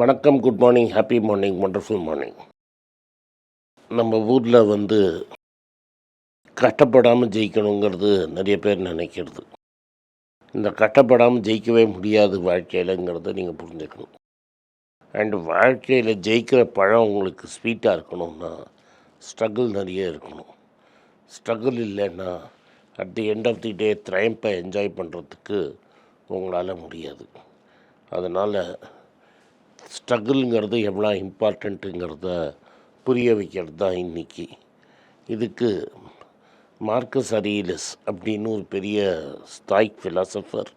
வணக்கம் good morning happy morning wonderful morning நம்ம ஊரில் வந்து கஷ்டப்படாமல் ஜெயிக்கணுங்கிறது நிறைய பேர் நினைக்கிறது. இந்த கஷ்டப்படாமல் ஜெயிக்கவே முடியாது வாழ்க்கையிலங்கிறத நீங்கள் புரிஞ்சுக்கணும். அண்டு வாழ்க்கையில் ஜெயிக்கிற பழம் உங்களுக்கு ஸ்வீட்டாக இருக்கணும்னா ஸ்ட்ரகிள் நிறைய இருக்கணும். ஸ்ட்ரகிள் இல்லைன்னா at the end of the day triumph enjoy பண்ணுறதுக்கு உங்களால் முடியாது. அதனால் ஸ்ட்ரகிள்ங்கிறது எவ்வளோ இம்பார்ட்டண்ட்டுங்கிறத புரிய வைக்கிறது தான் இன்றைக்கி இதுக்கு மார்க்கஸ் அரியலிஸ் அப்படின்னு ஒரு பெரிய stoic philosopher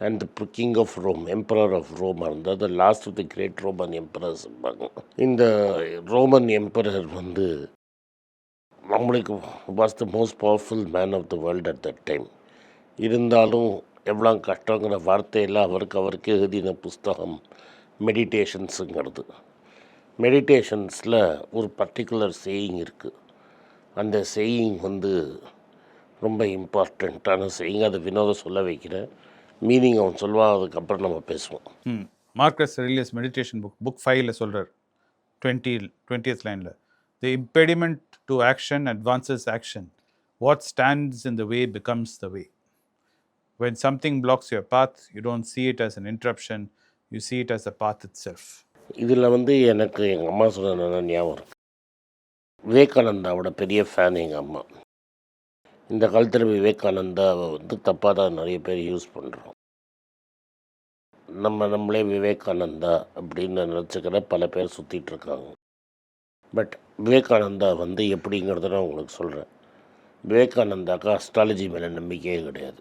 and the king of Rome emperor of Rome அது last of the great Roman emperors இந்த ரோமன் எம்பரர் வந்து நம்மளுக்கு was the most powerful man of the world at that time இருந்தாலும் எவ்வளோ கஷ்டங்கிற வார்த்தையெல்லாம் அவருக்கு அவருக்கு எழுதின புஸ்தகம். மெடிடேஷன்ஸுங்கிறது. மெடிடேஷன்ஸில் ஒரு பர்டிகுலர் சேயிங் இருக்குது. அந்த சேயிங் வந்து ரொம்ப இம்பார்ட்டண்ட்டான சேயிங். அதை வினோதம் சொல்ல வைக்கிறேன். மீனிங் அவன் சொல்லுவான் அதுக்கப்புறம் நம்ம பேசுவோம். ம். Marcus Aurelius meditation book book ஃபைவ்ல சொல்கிறார் டுவெண்ட்டி டுவெண்ட்டியத் லைனில் the impediment to action advances action what stands in the way becomes the way when something blocks your path you don't see it as an interruption you see it as a path itself இதில் வந்து எனக்கு எங்கள் அம்மா சொன்ன ஞாபகம் இருக்கு. விவேகானந்தாவோட பெரிய fan எங்கள் அம்மா. இந்த காலத்தில் விவேகானந்தாவை வந்து தப்பாக தான் நிறைய பேர் யூஸ் பண்ணுறோம் நம்ம நம்மளே விவேகானந்தா அப்படின்னு நினச்சிக்கிற பல பேர் சுற்றிட்டு இருக்காங்க. பட் விவேகானந்தா வந்து எப்படிங்கிறத நான் உங்களுக்கு சொல்கிறேன் விவேகானந்தாக்கு அஸ்ட்ராலஜி மேலே நம்பிக்கையே கிடையாது.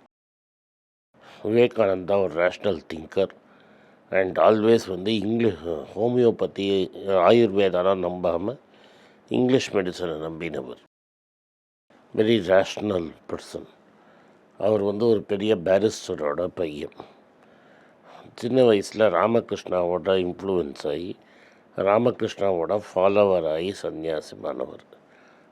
விவேகானந்தா ஒரு ரேஷ்னல் திங்கர் அண்ட் ஆல்வேஸ் வந்து இங்கிலீஷ் ஹோமியோபதி ஆயுர்வேதாலாம் நம்பாமல் இங்கிலீஷ் மெடிசனை நம்பினவர். வெரி ரேஷ்னல் பர்சன் அவர் வந்து ஒரு பெரிய பேரிஸ்டரோட பையன். சின்ன வயசில் ராமகிருஷ்ணாவோட இன்ஃப்ளூயன்ஸ் ஆகி ராமகிருஷ்ணாவோட ஃபாலோவர் ஆகி சன்னியாசிமானவர்.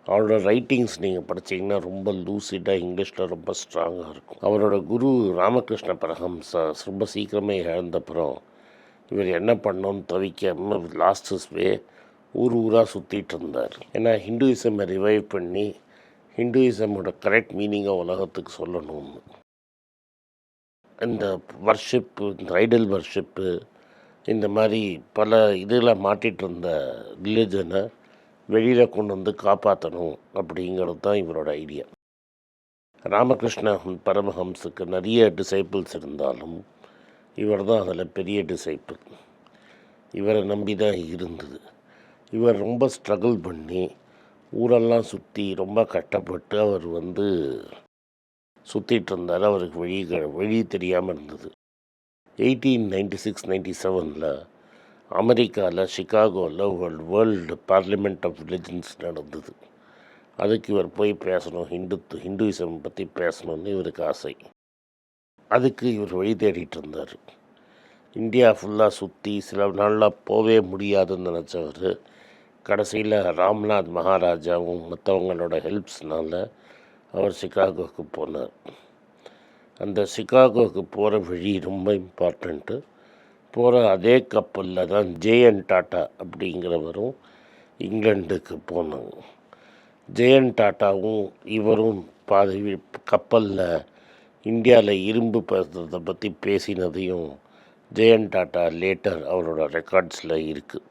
அவரோட ரைட்டிங்ஸ் நீங்கள் படிச்சீங்கன்னா ரொம்ப லூசிடாக இங்கிலீஷில் ரொம்ப ஸ்ட்ராங்காக இருக்கும். அவரோட குரு ராமகிருஷ்ண பரஹம்சா ரொம்ப சீக்கிரமே இழந்தப்புறம் இவர் என்ன பண்ணோன்னு தவிக்காமல் லாஸ்ட் வே ஊர் ஊராக சுற்றிட்டு இருந்தார். ஏன்னா ஹிந்துயிசமை ரிவைவ் பண்ணி ஹிந்துயிசமோட கரெக்ட் மீனிங்கை உலகத்துக்கு சொல்லணும்னு. இந்த வர்ஷிப்பு இந்த ஐடல் வர்ஷிப்பு இந்த மாதிரி பல இதில் மாட்டிகிட்டு இருந்த ரிலிஜனை வெளியில் கொண்டு வந்து காப்பாற்றணும் அப்படிங்கிறது தான் இவரோட ஐடியா ராமகிருஷ்ண பரமஹம்ஸுக்கு நிறைய டிசைபிள்ஸ் இருந்தாலும் இவர் தான் அதில் பெரிய டிசைபிள் இவரை நம்பி தான் இருந்தது. இவர் ரொம்ப ஸ்ட்ரகிள் பண்ணி ஊரெல்லாம் சுற்றி ரொம்ப கட்டப்பட்டு அவர் வந்து சுற்றிட்டு இருந்தார். அவருக்கு வழி க- வழி தெரியாமல் இருந்தது. எயிட்டீன் நைன்டி சிக்ஸ் நைன்டி செவனில் அமெரிக்காவில் சிகாகோவில் world world parliament of religions நடந்தது. அதுக்கு இவர் போய் பேசணும் ஹிந்துத்து ஹிந்துவிசம் பற்றி பேசணும்னு இவருக்கு ஆசை. அதுக்கு இவர் வழி தேடிட்டு இருந்தார். இந்தியா ஃபுல்லாக சுற்றி சில நாளில் போகவே முடியாதுன்னு நினச்சவர் கடைசியில் ராம்நாத் மகாராஜாவும் மற்றவங்களோட ஹெல்ப்ஸ்னால அவர் சிகாகோவுக்கு போனார். அந்த சிகாகோவுக்கு போகிற வழி ரொம்ப இம்பார்ட்டண்ட்டு போகிற அதே கப்பலில் தான் ஜேஎன் டாட்டா அப்படிங்கிறவரும் இங்கிலாண்டுக்கு போனாங்க. ஜேஎன் டாட்டாவும் இவரும் பாதி கப்பலில் இந்தியாவில் இரும்பு பேசுறதை பற்றி பேசினதையும் ஜெயன் டாட்டா லேட்டர் அவரோட ரெக்கார்ட்ஸில் இருக்குது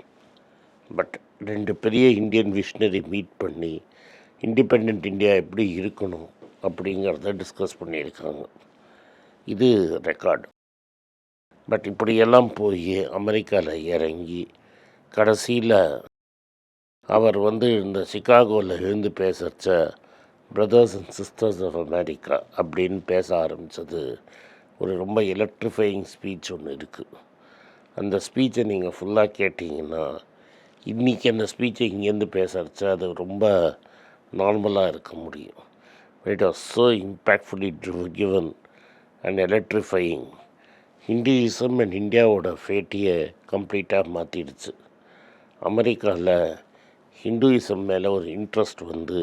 பட் ரெண்டு பெரிய இந்தியன் விஷனரி மீட் பண்ணி இண்டிபெண்ட் இந்தியா எப்படி இருக்கணும் அப்படிங்கிறத டிஸ்கஸ் பண்ணியிருக்காங்க. இது ரெக்கார்டு பட் இப்படியெல்லாம் போய் அமெரிக்காவில் இறங்கி கடைசியில் அவர் வந்து இந்த சிகாகோவில் எழுந்து பேசுகிறச்ச brothers and sisters of America அப்படின்னு பேச ஆரம்பித்தது ஒரு ரொம்ப எலக்ட்ரிஃபையிங் ஸ்பீச் ஒன்று இருக்குது அந்த ஸ்பீச்சை நீங்கள் ஃபுல்லாக கேட்டிங்கன்னா இன்றைக்கி அந்த ஸ்பீச்சை இங்கேருந்து பேசுகிறச்ச அது ரொம்ப நார்மலாக இருக்க முடியும். It was so impactfully given and electrifying Hinduism and இந்தியாவோட ஃபேட்டியை கம்ப்ளீட்டாக மாற்றிடுச்சு அமெரிக்காவில் ஹிந்துயிசம் மேலே ஒரு இன்ட்ரெஸ்ட் வந்து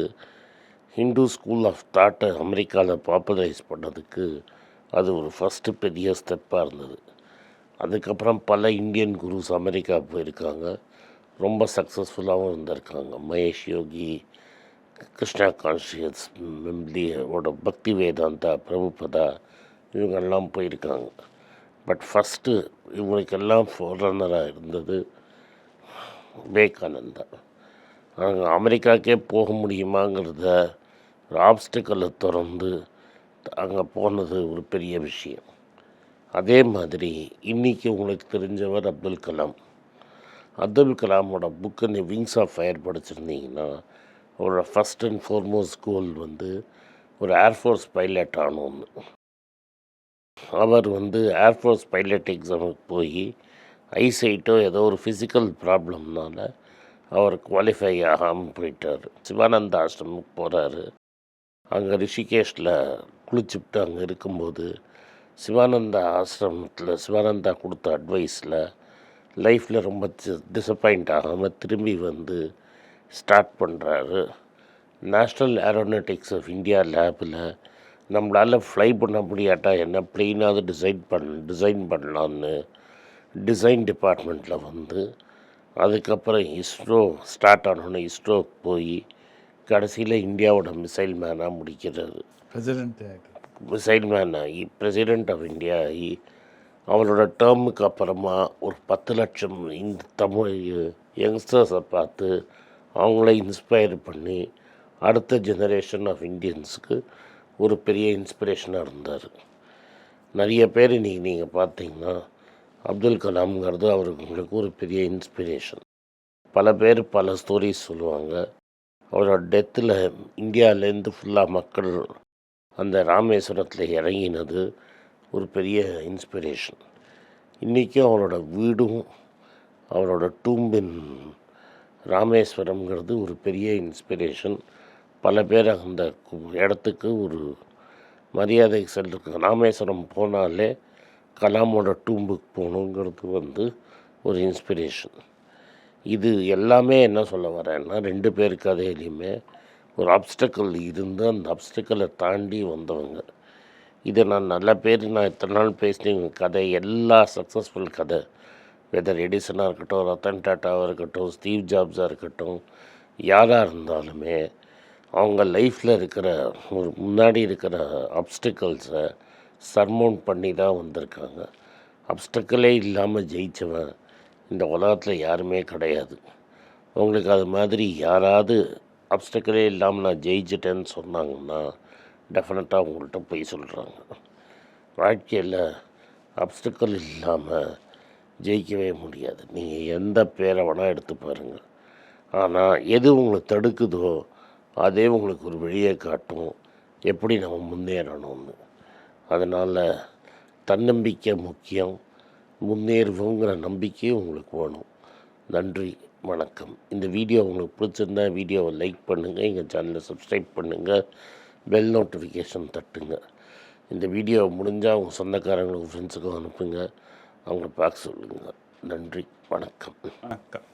ஹிந்து ஸ்கூல் ஆஃப் தாட்டை அமெரிக்காவில் பாப்புலரைஸ் பண்ணதுக்கு அது ஒரு ஃபஸ்ட்டு பெரிய ஸ்டெப்பாக இருந்தது அதுக்கப்புறம் பல இந்தியன் குருஸ் அமெரிக்கா போயிருக்காங்க ரொம்ப சக்ஸஸ்ஃபுல்லாகவும் இருந்திருக்காங்க மகேஷ் யோகி கிருஷ்ணா கான்ஷியஸ் மெம்லியோட பக்தி வேதாந்தா பிரபுபதா இவங்கெல்லாம் போயிருக்காங்க பட் ஃபஸ்ட்டு இவங்களுக்கெல்லாம் ஃபோரனராக இருந்தது விவேகானந்தா. நாங்கள் அமெரிக்காக்கே போக முடியுமாங்கிறத ஆப்ஸ்டிக்கலை திறந்து அங்கே போனது ஒரு பெரிய விஷயம். அதே மாதிரி இன்றைக்கி உங்களுக்கு தெரிஞ்சவர் அப்துல் கலாம். அப்துல் கலாமோட புக்கு நீ விங்ஸ் ஆஃப் ஃபயர் படிச்சிருந்தீங்கன்னா அவரோட ஃபஸ்ட் அண்ட் ஃபார்மோஸ்ட் கோல் வந்து ஒரு ஏர்ஃபோர்ஸ் பைலட் ஆனோன்னு. அவர் வந்து ஏர்ஃபோர்ஸ் பைலட் எக்ஸாமுக்கு போய் ஐசைட்டோ ஏதோ ஒரு ஃபிசிக்கல் ப்ராப்ளம்னால அவர் குவாலிஃபை ஆகாமல் போயிட்டார். சிவானந்த ஆசிரமுக்கு போகிறாரு அங்கே ரிஷிகேஷில் குளிச்சுட்டு அங்கே இருக்கும்போது சிவானந்தா ஆசிரமத்தில் சிவானந்தா கொடுத்த அட்வைஸில் லைஃப்பில் ரொம்ப டிசப்பாயிண்ட் ஆகாமல் திரும்பி வந்து ஸ்டார்ட் பண்ணுறாரு நேஷ்னல் ஏரோநாட்டிக்ஸ் ஆஃப் இந்தியா லேபில் நம்மளால் ஃப்ளை பண்ண முடியாட்டா என்ன? ப்ளெயினாவது டிசைன் பண் டிசைன் பண்ணலான்னு டிசைன் டிபார்ட்மெண்ட்டில் வந்து அதுக்கப்புறம் இஸ்ரோ ஸ்டார்ட் ஆனோடனே இஸ்ரோக்கு போய் கடைசியில் இந்தியாவோட மிசைல் மேனாக முடிக்கிறாரு பிரசிடென்ட் மிசைல் மேன் ஆகி பிரசிடெண்ட் ஆஃப் இந்தியா ஆகி அவரோட டேர்முக்கு அப்புறமா ஒரு பத்து லட்சம் இந்த தமிழ் யங்ஸ்டர்ஸை பார்த்து அவங்கள இன்ஸ்பயர் பண்ணி அடுத்த ஜெனரேஷன் ஆஃப் இந்தியன்ஸுக்கு ஒரு பெரிய இன்ஸ்பிரேஷனாக இருந்தார். நிறைய பேர் இன்றைக்கி நீங்கள் பார்த்தீங்கன்னா அப்துல் கலாம்ங்கிறது அவர்களுக்கு உங்களுக்கு ஒரு பெரிய இன்ஸ்பிரேஷன் பல பேர் பல ஸ்டோரிஸ் சொல்லுவாங்க. அவரோட டெத்தில் இந்தியாவிலேருந்து ஃபுல்லாக மக்கள் அந்த ராமேஸ்வரத்தில் இறங்கினது ஒரு பெரிய இன்ஸ்பிரேஷன் இன்றைக்கும் அவரோட வீடும் அவரோட டூம்பின் ராமேஸ்வரம்ங்கிறது ஒரு பெரிய இன்ஸ்பிரேஷன் பல பேர் அந்த இடத்துக்கு ஒரு மரியாதை செல்லுக்கு ராமேஸ்வரம் போனாலே கலாமோட டூம்புக்கு போகணுங்கிறது வந்து ஒரு இன்ஸ்பிரேஷன் இது எல்லாமே என்ன சொல்ல வரேன்னா ரெண்டு பேர் கதையிலையுமே ஒரு அப்டக்கல் இருந்து அந்த அப்டக்கலை தாண்டி வந்தவங்க. இதை நான் நல்ல பேர் நான் இத்தனை நாள் பேசின கதை எல்லா சக்ஸஸ்ஃபுல் கதை. வெதர் எடிசனாக இருக்கட்டும் ரத்தன் டாட்டாவாக இருக்கட்டும் ஸ்டீவ் ஜாப்ஸாக இருக்கட்டும் யாராக இருந்தாலுமே அவங்க லைஃப்பில் இருக்கிற ஒரு முன்னாடி இருக்கிற அப்டிக்கல்ஸை சர்மௌண்ட் பண்ணி தான் வந்திருக்காங்க. அப்டக்கலே இல்லாமல் ஜெயித்தவன் இந்த உலகத்தில் யாருமே கிடையாது. உங்களுக்கு அது மாதிரி யாராவது அப்டக்கலே இல்லாமல் நான் ஜெயிச்சிட்டேன்னு சொன்னாங்கன்னா டெஃபினட்டாக உங்கள்கிட்ட போய் சொல்கிறாங்க வாழ்க்கையில் அப்டக்கல் இல்லாமல் ஜெயிக்கவே முடியாது. நீங்கள் எந்த பேரை வேணால் எடுத்து பாருங்கள் ஆனால் எது உங்களை தடுக்குதோ அதே உங்களுக்கு ஒரு வழியை காட்டும் எப்படி நம்ம முன்னேறணும்னு. அதனால் தன்னம்பிக்கை முக்கியம். முன்னேறுவோங்கிற நம்பிக்கையும் உங்களுக்கு வேணும். நன்றி வணக்கம். இந்த வீடியோ உங்களுக்கு பிடிச்சிருந்தா வீடியோவை லைக் பண்ணுங்கள் எங்கள் சேனலை சப்ஸ்கிரைப் பண்ணுங்கள் பெல் நோட்டிஃபிகேஷன் தட்டுங்க. இந்த வீடியோ முடிஞ்சால் உங்கள் சொந்தக்காரங்களுக்கு ஃப்ரெண்ட்ஸுக்கும் அனுப்புங்க. அவங்கள பார்க்க சொல்லுங்கள் நன்றி வணக்கம். வணக்கம்.